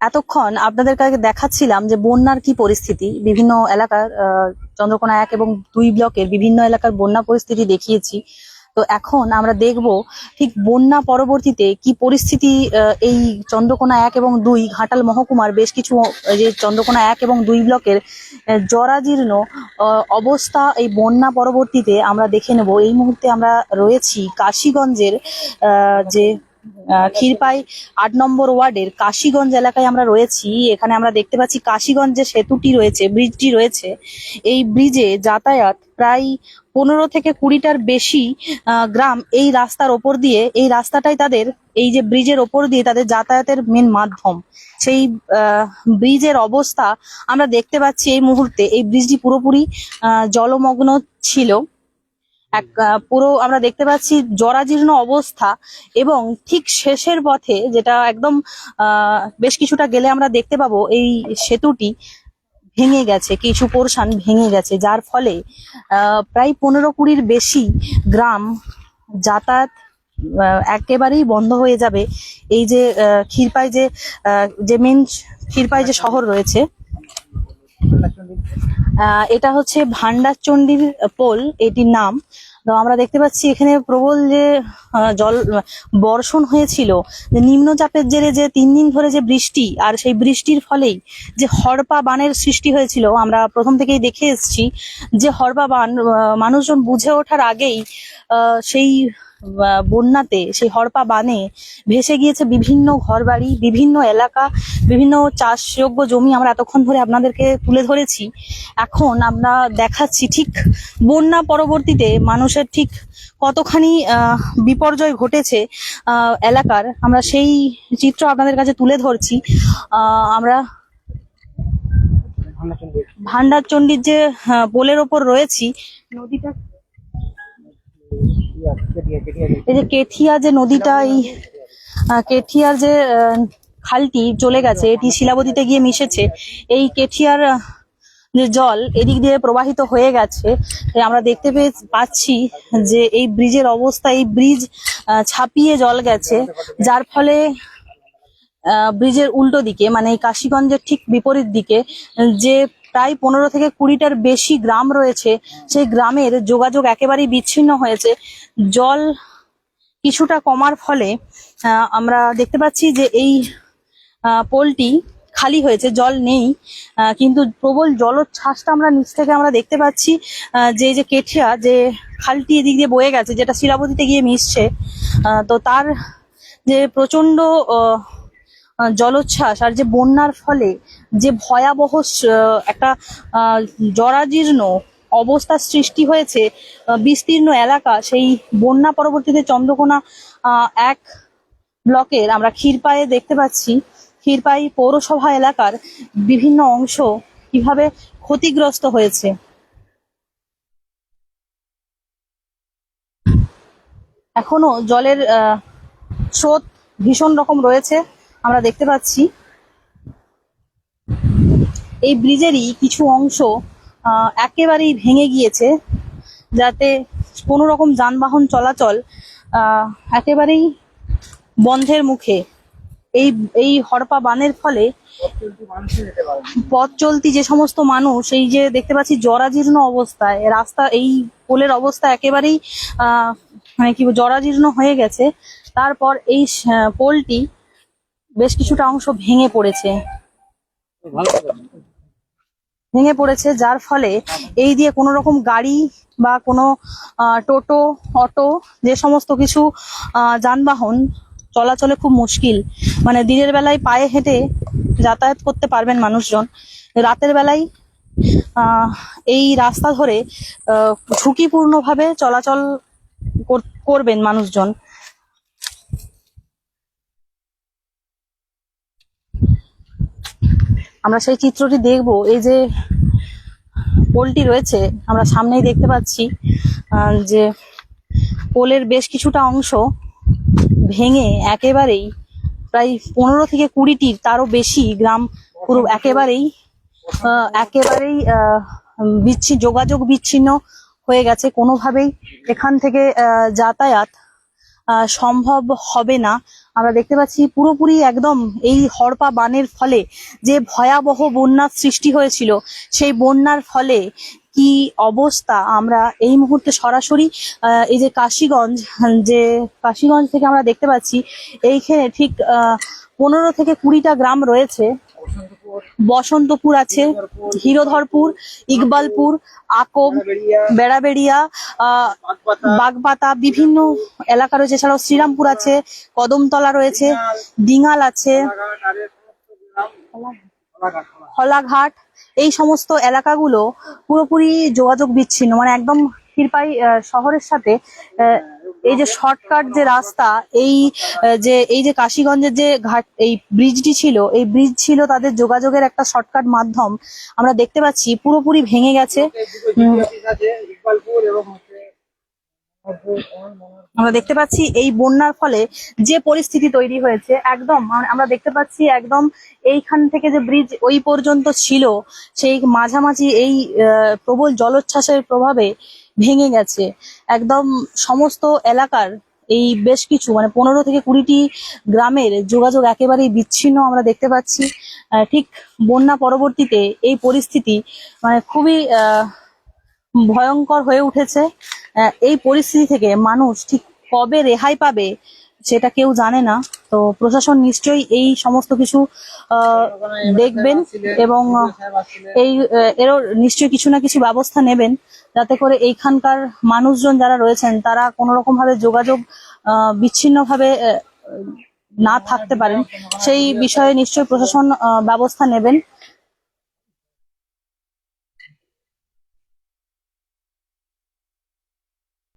এতক্ষণ আপনাদের কাছে দেখাচ্ছিলাম যে বন্যার কি পরিস্থিতি। বিভিন্ন এলাকার চন্দ্রকোনা এক এবং দুই ব্লকের বিভিন্ন এলাকার বন্যা পরিস্থিতি দেখিয়েছি। তো এখন আমরা দেখব ঠিক বন্যা পরবর্তীতে কি পরিস্থিতি এই চন্দ্রকোনা এক এবং দুই, ঘাটাল মহকুমার বেশ কিছু যে চন্দ্রকোনা এক এবং দুই ব্লকের জরাজীর্ণ অবস্থা এই বন্যা পরবর্তীতে আমরা দেখে নেব। এই মুহূর্তে আমরা রয়েছি কাশীগঞ্জের যে ক্ষীরপাই আট নম্বর ওয়ার্ডের কাশিগঞ্জ এলাকায় আমরা রয়েছি। এখানে আমরা দেখতে পাচ্ছি কাশীগঞ্জ যে সেতুটি রয়েছে ব্রিজটি রয়েছে, এই ব্রিজে যাতায়াত প্রায় পনেরো থেকে কুড়িটার বেশি গ্রাম এই রাস্তার ওপর দিয়ে, এই রাস্তাটাই তাদের, এই যে ব্রিজের ওপর দিয়ে তাদের যাতায়াতের মেন মাধ্যম। সেই ব্রিজের অবস্থা আমরা দেখতে পাচ্ছি এই মুহূর্তে। এই ব্রিজটি পুরোপুরি জলমগ্ন ছিল। এক পুরো আমরা দেখতে পাচ্ছি জরাজীর্ণ অবস্থা এবং ঠিক শেষের পথে যেটা একদম বেশ কিছুটা গেলে আমরা দেখতে পাবো এই সেতুটি ভেঙে গেছে কিছু পোর্শন ভেঙে গেছে যার ফলে প্রায় পনেরো কুড়ির বেশি গ্রাম যাতায়াত একেবারেই বন্ধ হয়ে যাবে। এই যে আহ, ক্ষীরপাই যে যে মেন ক্ষীরপাই যে শহর রয়েছে এটা হচ্ছে ভান্ডারচণ্ডীর পোল, এটির নাম। তো আমরা দেখতে পাচ্ছি এখানে প্রবল যে জল, বর্ষণ হয়েছিল, যে নিম্নচাপের জেরে যে তিন দিন ধরে যে বৃষ্টি, আর সেই বৃষ্টির ফলেই যে হরপা বানের সৃষ্টি হয়েছিল, আমরা প্রথম থেকেই দেখে এসেছি যে হরপা বান মানুষজন বুঝে ওঠার আগেই সেই বন্যাতে সেই হরপা বানে ভেসে গিয়েছে বিভিন্ন ঘরবাড়ি বিভিন্ন এলাকা বিভিন্ন চাষযোগ্য জমি আমরা এতক্ষণ ধরে আপনাদেরকে তুলে ধরেছি। এখন আমরা দেখাচ্ছি ঠিক বন্যা পরবর্তীতে মানুষের ঠিক কতখানি আহ, বিপর্যয় ঘটেছে আহ, এলাকার। আমরা সেই চিত্র আপনাদের কাছে তুলে ধরছি। আহ, আমরা ভান্ডারচণ্ডীর যে আহ, পোলের ওপর রয়েছি। নদীটা এই যে কেথিয়া যে নদীটা, এই কেথিয়ার যে খালটি চলে গেছে, এটি শিলাবতীতে গিয়ে মিশেছে। এই কেথিয়ার যে জল এদিক দিয়ে প্রবাহিত হয়ে গেছে। আমরা দেখতে পেয়ে পাচ্ছি যে এই ব্রিজের অবস্থা, এই ব্রিজ ছাপিয়ে জল গেছে, যার ফলে ব্রিজের উল্টো দিকে মানে কাশীগঞ্জের ঠিক বিপরীত দিকে, যে প্রায় পনেরো থেকে কুড়িটার বেশি গ্রাম রয়েছে। সেই গ্রামের যোগাযোগ একেবারেই বিচ্ছিন্ন হয়েছে। জল কিছুটা কমার ফলে আমরা দেখতে পাচ্ছি যে এই পোলটি খালি হয়েছে, জল নেই। কিন্তু প্রবল জলোচ্ছ্বাসটা আমরা নিচ থেকে আমরা দেখতে পাচ্ছি যে যে কেঠিয়া, যে খালটি এদিক দিয়ে বয়ে গেছে, যেটা শিলাবতীতে গিয়ে মিশছে। তো তার যে প্রচণ্ড জলোচ্ছ্বাস আর যে বন্যার ফলে যে ভয়াবহ একটা জরাজীর্ণ অবস্থার সৃষ্টি হয়েছে বিস্তীর্ণ এলাকা, সেই বন্যা পরবর্তীতে চন্দ্রকোনা এক ব্লকের আমরা ক্ষীরপায়ে দেখতে পাচ্ছি। ক্ষীরপাই পৌরসভা এলাকার বিভিন্ন অংশ কীভাবে ক্ষতিগ্রস্ত হয়েছে? এখনও জলের স্রোত ভীষণ রকম রয়েছে। আমরা দেখতে পাচ্ছি। এই ব্রিজেরই কিছু অংশ একেবারেই ভেঙে গিয়েছে, যাতে কোনো রকম যানবাহন চলাচল একেবারেই বন্ধের মুখে। এই এই হরপা বানের ফলে পথ চলতি যে সমস্ত মানুষ, এই যে দেখতে পাচ্ছি জরাজীর্ণ অবস্থায় রাস্তা, এই পোলের অবস্থা একেবারেই, আহ মানে কি জরাজীর্ণ হয়ে গেছে। তারপর এই পোলটি বেশ কিছুটা অংশ ভেঙে পড়েছে। ভেঙে পড়েছে, যার ফলে এই দিয়ে কোনো রকম গাড়ি বা কোনো টোটো, অটো, যে সমস্ত কিছু যানবাহন চলাচলে খুব মুশকিল। মানে দিনের বেলায় পায়ে হেঁটে যাতায়াত করতে পারবেন মানুষজন। রাতের বেলায় এই রাস্তা ধরে ঝুঁকিপূর্ণভাবে চলাচল করবেন মানুষজন। আমরা সেই চিত্রটি দেখব। এই যে পোলটি রয়েছে, আমরা সামনেই দেখতে পাচ্ছি যে পোলের বেশ কিছুটা অংশ ভেঙে একেবারেই প্রায় পনেরো থেকে কুড়িটির তারও বেশি গ্রাম পুরো একেবারেই একেবারেই বিচ্ছি যোগাযোগ বিচ্ছিন্ন হয়ে গেছে। কোনোভাবেই এখান থেকে যাতায়াত সম্ভব হবে না। আমরা দেখতে পাচ্ছি পুরোপুরি একদম এই হরপা বানের ফলে যে ভয়াবহ বন্যার সৃষ্টি হয়েছিল, সেই বন্যার ফলে কি অবস্থা? আমরা এই মুহূর্তে সরাসরি এই যে কাশিগঞ্জ যে কাশিগঞ্জ থেকে আমরা দেখতে পাচ্ছি, এইখানে ঠিক পনেরো থেকে কুড়িটা গ্রাম রয়েছে। বসন্তপুর আছে, হিরোধরপুর, ইকবালপুর আকব বেড়াবেড়িয়া বাগপাতা, বিভিন্ন এলাকা রয়েছে। এছাড়াও শ্রীরামপুর আছে, কদমতলা রয়েছে, ডিঙাল আছে, হলাঘাট। এই সমস্ত এলাকাগুলো পুরোপুরি যোগাযোগ বিচ্ছিন্ন মানে একদম ক্ষীরপাই শহরের সাথে এই যে শর্টকাট যে রাস্তা, এই যে এই যে কাশীগঞ্জের যে ঘাট, এই ব্রিজটি ছিল, এই ব্রিজ ছিল তাদের যোগাযোগের একটা শর্টকাট মাধ্যম। আমরা দেখতে পাচ্ছি, পুরোপুরি ভেঙে গেছে। আমরা দেখতে পাচ্ছি এই বন্যার ফলে যে পরিস্থিতি তৈরি হয়েছে, একদম আমরা দেখতে পাচ্ছি একদম এইখান থেকে যে ব্রিজ ওই পর্যন্ত ছিল, সেই মাঝামাঝি এই প্রবল জলোচ্ছ্বাসের প্রভাবে ভেঙে গেছে। একদম সমস্ত এলাকার এই বেশ কিছু মানে পনেরো থেকে কুড়িটি গ্রামের যোগাযোগ একেবারেই বিচ্ছিন্ন আমরা দেখতে পাচ্ছি। ঠিক বন্যা পরবর্তীতে এই পরিস্থিতি মানে খুবই, আহ ভয়ঙ্কর হয়ে উঠেছে। এই পরিস্থিতি থেকে মানুষ ঠিক কবে রেহাই পাবে সেটা কেউ জানে না। তো প্রশাসন নিশ্চয়ই এই সমস্ত কিছু দেখবেন এবং এই এরও নিশ্চয়ই কিছু না কিছু ব্যবস্থা নেবেন যাতে করে এইখানকার মানুষজন যারা রয়েছেন তারা কোনো রকম ভাবে যোগাযোগ বিচ্ছিন্ন ভাবে না থাকতে পারেন। সেই বিষয়ে নিশ্চয়ই প্রশাসন ব্যবস্থা নেবেন।